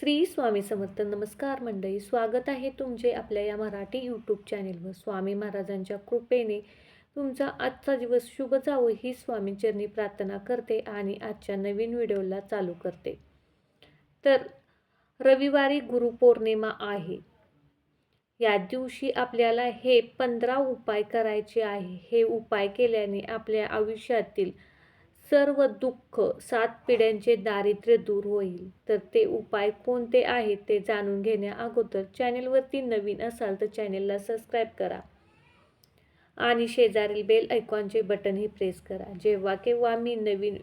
श्री स्वामी समर्थ नमस्कार मंडळी स्वागत आहे तुमचे आपल्या या मराठी यूट्यूब चॅनेलवर स्वामी महाराजांच्या कृपेने तुमचा आजचा दिवस शुभ जावं ही स्वामीचरणी प्रार्थना करते आणि आजच्या नवीन व्हिडिओला चालू करते. तर रविवारी गुरुपौर्णिमा आहे. या दिवशी आपल्याला हे पंधरा उपाय करायचे आहे. हे उपाय केल्याने आपल्या आयुष्यातील सर्व दुःख सात पिढ्यांचे दारिद्र्य दूर होईल. तर ते उपाय कोणते आहेत ते जाणून घेण्या अगोदर चॅनेलवरती नवीन असाल तर चॅनेलला सबस्क्राईब करा. आणि शेजारील बेल ऐकॉनचे बटनही प्रेस करा. जेव्हा केव्हा मी नवीन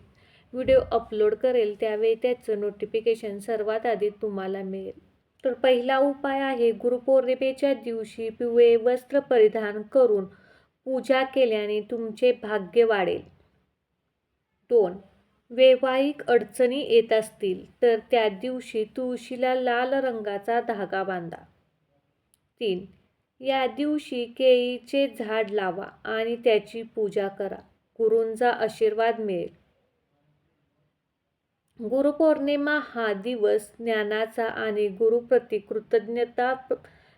व्हिडिओ अपलोड करेल त्यावेळी त्याचं नोटिफिकेशन सर्वात आधी तुम्हाला मिळेल. तर पहिला उपाय आहे गुरुपौर्णिमेच्या दिवशी पिवळे वस्त्र परिधान करून पूजा केल्याने तुमचे भाग्य वाढेल. दोन. वैवाहिक अडचणी येत असतील तर त्या दिवशी तुळशीला लाल रंगाचा धागा बांधा. तीन. या दिवशी केळीचे झाड लावा आणि त्याची पूजा करा. गुरूंचा आशीर्वाद मिळेल. गुरुपौर्णिमा हा दिवस ज्ञानाचा आणि गुरुप्रती कृतज्ञता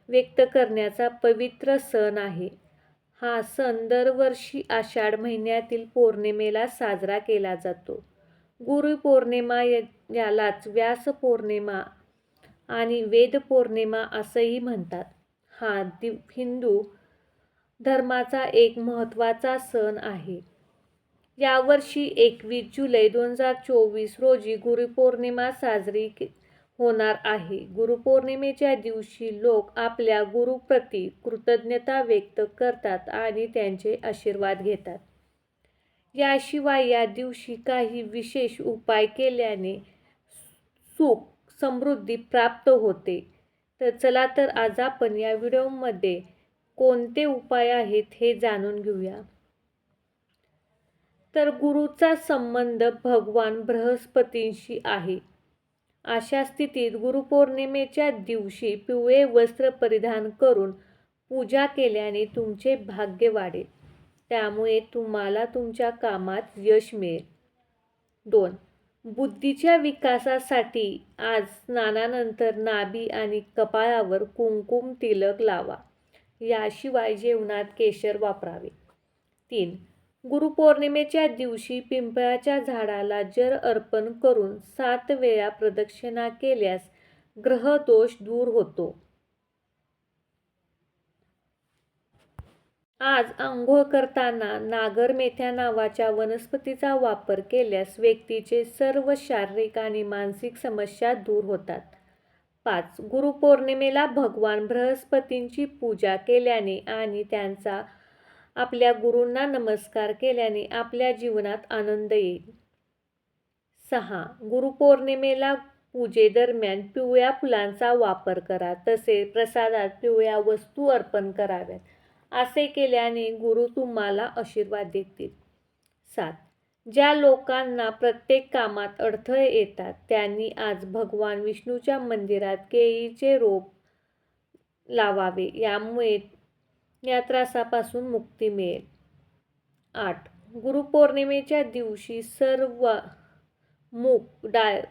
व्यक्त करण्याचा पवित्र सण आहे. हा सण दरवर्षी आषाढ महिन्यातील पौर्णिमेला साजरा केला जातो. गुरुपौर्णिमा यालाच व्यास पौर्णिमा आणि वेद पौर्णिमा असंही म्हणतात. हा दि हिंदू धर्माचा एक महत्त्वाचा सण आहे. यावर्षी एकवीस जुलै दोन हजार चोवीस रोजी गुरुपौर्णिमा साजरी होणार आहे. गुरुपौर्णिमेच्या दिवशी लोक आपल्या गुरुप्रती कृतज्ञता व्यक्त करतात आणि त्यांचे आशीर्वाद घेतात. याशिवाय या दिवशी काही विशेष उपाय केल्याने सुख समृद्धी प्राप्त होते. तर चला तर आज आपण या व्हिडिओमध्ये कोणते उपाय आहेत हे जाणून घेऊया. तर गुरुचा संबंध भगवान बृहस्पतींशी आहे. अशा स्थितीत गुरुपौर्णिमेच्या दिवशी पिवळे वस्त्र परिधान करून पूजा केल्याने तुमचे भाग्य वाढेल. त्यामुळे तुम्हाला तुमच्या कामात यश मिळेल. दोन बुद्धीच्या विकासासाठी आज स्नानानंतर नाभी आणि कपाळावर कुंकुम तिलक लावा. याशिवाय जेवणात केशर वापरावे. तीन गुरुपौर्णिमेच्या दिवशी पिंपळाच्या झाडाला जर अर्पण करून सात वेळा प्रदक्षिणा केल्यास ग्रहदोष दूर होतो. आज आंघोळ करताना नागरमेथ्या नावाच्या वनस्पतीचा वापर केल्यास व्यक्तीचे सर्व शारीरिक आणि मानसिक समस्या दूर होतात. पाच गुरुपौर्णिमेला भगवान बृहस्पतींची पूजा केल्याने आणि त्यांचा आपल्या गुरूंना नमस्कार केल्याने आपल्या जीवनात आनंद येईल. सहा. गुरुपौर्णिमेला पूजेदरम्यान पिवळ्या फुलांचा वापर करा तसे प्रसादात पिवळ्या वस्तू अर्पण कराव्यात. असे केल्याने गुरु तुम्हाला आशीर्वाद देतील. सात. ज्या लोकांना प्रत्येक कामात अडथळे येतात त्यांनी आज भगवान विष्णूच्या मंदिरात केळीचे रोप लावावे. यामुळे या त्रासापासून मुक्ती मिळेल. आठ. गुरुपौर्णिमेच्या दिवशी सर्व मूग डाळ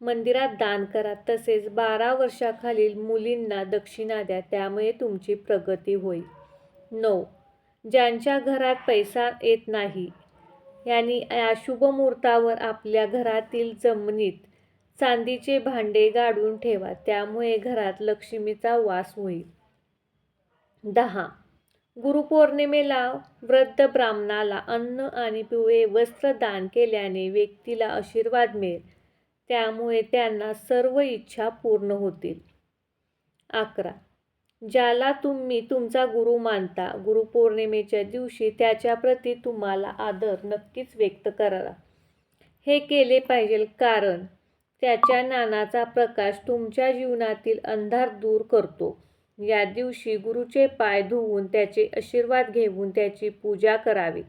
मंदिरात दान करा. तसेच बारा वर्षाखालील मुलींना दक्षिणा द्या. त्यामुळे तुमची प्रगती होईल. नऊ. ज्यांच्या घरात पैसा येत नाही यांनी या शुभमुहूर्तावर आपल्या घरातील जमिनीत चांदीचे भांडे गाडून ठेवा. त्यामुळे घरात लक्ष्मीचा वास होईल. दहा. गुरुपौर्णिमेला वृद्ध ब्राह्मणाला अन्न आणि पिवळे वस्त्र दान केल्याने व्यक्तीला आशीर्वाद मिळेल. त्यामुळे त्यांना सर्व इच्छा पूर्ण होतील. अकरा. ज्याला तुम्ही तुमचा गुरु मानता गुरुपौर्णिमेच्या दिवशी त्याच्याप्रती तुम्हाला आदर नक्कीच व्यक्त करा हे केले पाहिजे कारण त्याच्या ज्ञानाचा प्रकाश तुमच्या जीवनातील अंधार दूर करतो. या दिवशी गुरुचे पाय धुवून त्याचे आशीर्वाद घेऊन त्याची पूजा करावी.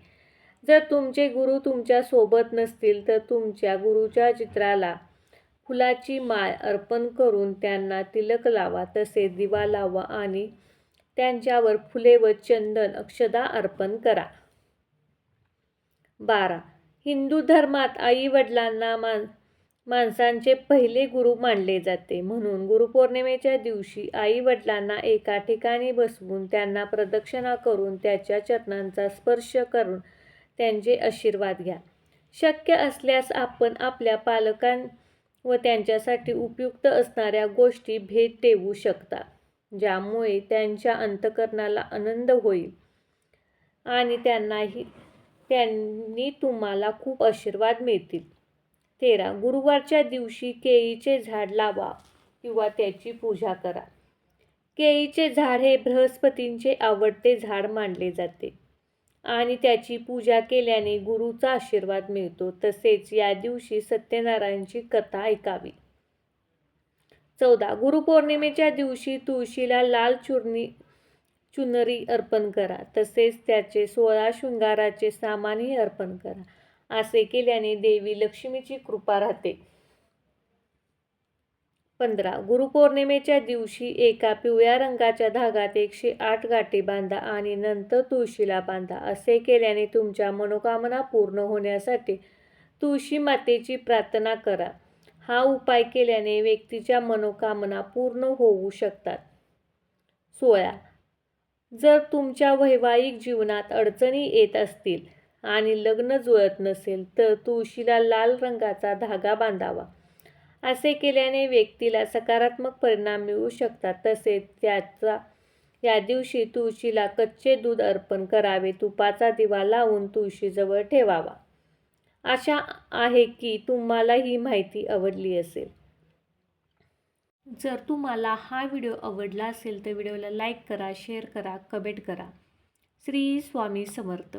जर तुमचे गुरु तुमच्यासोबत नसतील तर तुमच्या गुरुच्या चित्राला फुलाची माळ अर्पण करून त्यांना तिलक लावा तसेच दिवा लावा आणि त्यांच्यावर फुले व चंदन अक्षदा अर्पण करा. बारा. हिंदू धर्मात आई वडिलांना मान माणसांचे पहिले गुरु मानले जाते. म्हणून गुरुपौर्णिमेच्या दिवशी आई वडिलांना एका ठिकाणी बसवून त्यांना प्रदक्षिणा करून त्याच्या चरणांचा स्पर्श करून त्यांचे आशीर्वाद घ्या. शक्य असल्यास आपण आपल्या पालकां व त्यांच्यासाठी उपयुक्त असणाऱ्या गोष्टी भेट देऊ शकता ज्यामुळे त्यांच्या अंतकरणाला आनंद होईल आणि त्यांनाही त्यांनी तुम्हाला खूप आशीर्वाद मिळतील. तेरा. गुरुवारच्या दिवशी केळीचे झाड लावा किंवा त्याची पूजा करा. केळीचे झाड हे बृहस्पतींचे आवडते झाड मानले जाते आणि त्याची पूजा केल्याने गुरुचा आशीर्वाद मिळतो. तसेच या दिवशी सत्यनारायणची कथा ऐकावी. चौदा. गुरुपौर्णिमेच्या दिवशी तुळशीला लाल चुरणी चुनरी अर्पण करा. तसेच त्याचे सोळा शृंगाराचे सामानही अर्पण करा. असे केल्याने देवी लक्ष्मीची कृपा राहते. पंधरा गुरुपौर्णिमेच्या दिवशी एका पिवळ्या रंगाच्या धागात एकशे आठ गाठी बांधा आणि नंतर तुळशीला बांधा. असे केल्याने तुमच्या मनोकामना पूर्ण होण्यासाठी तुळशी मातेची प्रार्थना करा. हा उपाय केल्याने व्यक्तीच्या मनोकामना पूर्ण होऊ शकतात. सोळा जर तुमच्या वैवाहिक जीवनात अडचणी येत असतील आणि लग्न जुळत नसेल तर तुळशीला लाल रंगाचा धागा बांधावा. असे केल्याने व्यक्तीला सकारात्मक परिणाम मिळू शकतात. तसेच त्याचा या दिवशी तुळशीला कच्चे दूध अर्पण करावे तुपाचा दिवा लावून तुळशीजवळ ठेवावा. आशा आहे की तुम्हाला ही माहिती आवडली असेल. जर तुम्हाला हा व्हिडिओ आवडला असेल तर व्हिडिओला लाईक करा शेअर करा कमेंट करा. श्री स्वामी समर्थ.